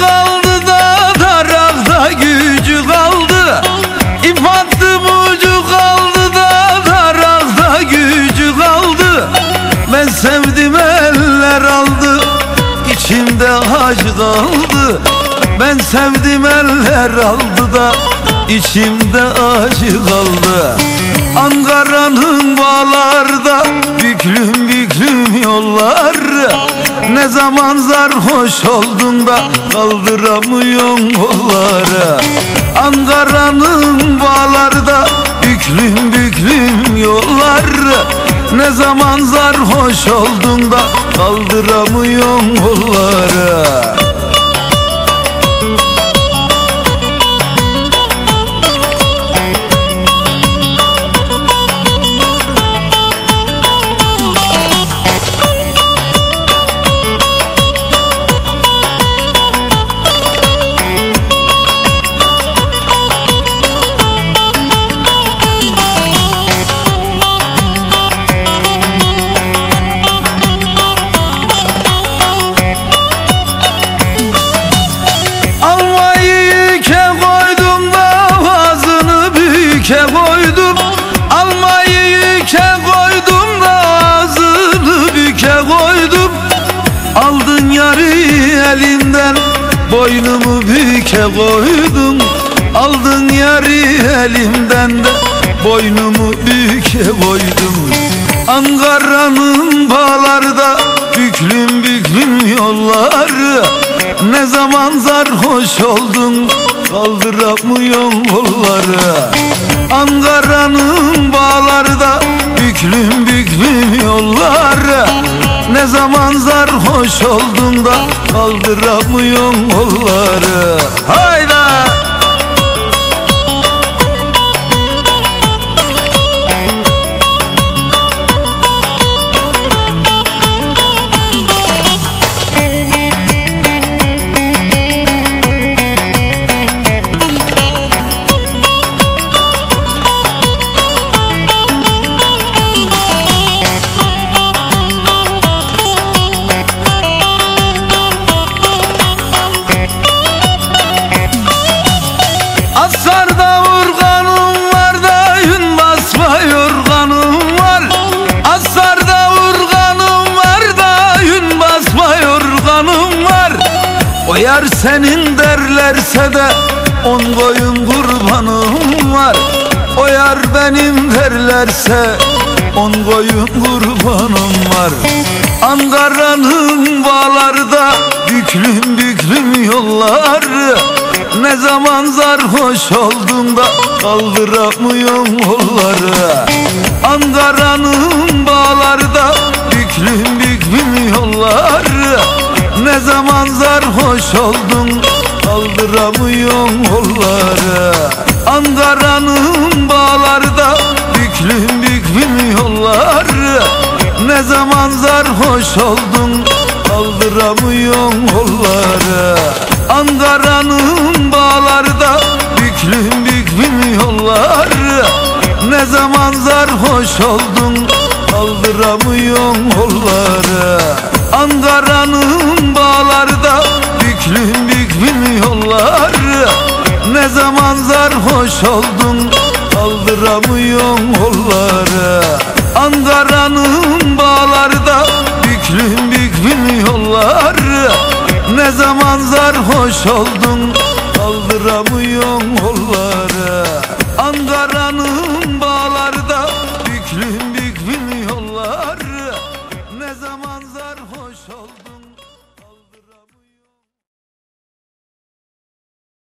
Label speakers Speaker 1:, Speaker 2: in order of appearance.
Speaker 1: kaldı da Tarakta gücü kaldı. İp attım ucu kaldı da Tarakta gücü kaldı. Ben sevdim eller aldı İçimde acı kaldı. Ben sevdim eller aldı da İçimde acı kaldı. Ankara'nın bağlarda Büklüm büklüm yollar Ne zaman sarhoş oldun da Kaldıramıyorsun kolları Ankara'nın bağlarda Büklüm büklüm yollar Ne zaman sarhoş oldun da Kaldıramıyorsun kolları büke koydum Almayı yüke koydum da ağzını büke koydum. Aldın yarı elimden boynumu büke koydum. Aldın yarı elimden de boynumu büke koydum. Ankara'nın bağlarda büklüm büklüm yolları. Ne zaman sarhoş oldun kaldıramıyorsun kolları. Ankara'nın bağlarda büklüm büklüm yolları. Ne zaman sarhoş oldun da kaldıramıyorsun kolları. Hayda! Yar senin derlerse de on koyun kurbanım var. O yar benim derlerse on koyun kurbanım var. Ankara'nın bağlarda büklüm büklüm yollar Ne zaman sarhoş oldun da kaldıramıyorsun kolları Ankara'nın bağlarda büklüm büklüm yollar Ne zaman sarhoş oldun? Kaldıramıyorsun kolları. Ankara'nın bağlarda büklüm büklüm yollar Ne zaman sarhoş oldun? Kaldıramıyorsun kolları. Ankara'nın bağlarda büklüm büklüm yollar Ne zaman sarhoş oldun? Kaldıramıyorsun kolları. Ankara'nın oldun kaldıramıyorsun kolları Ankara'nın bağlarda büklüm büklüm yollar Ne zaman sarhoş oldun kaldıramıyorsun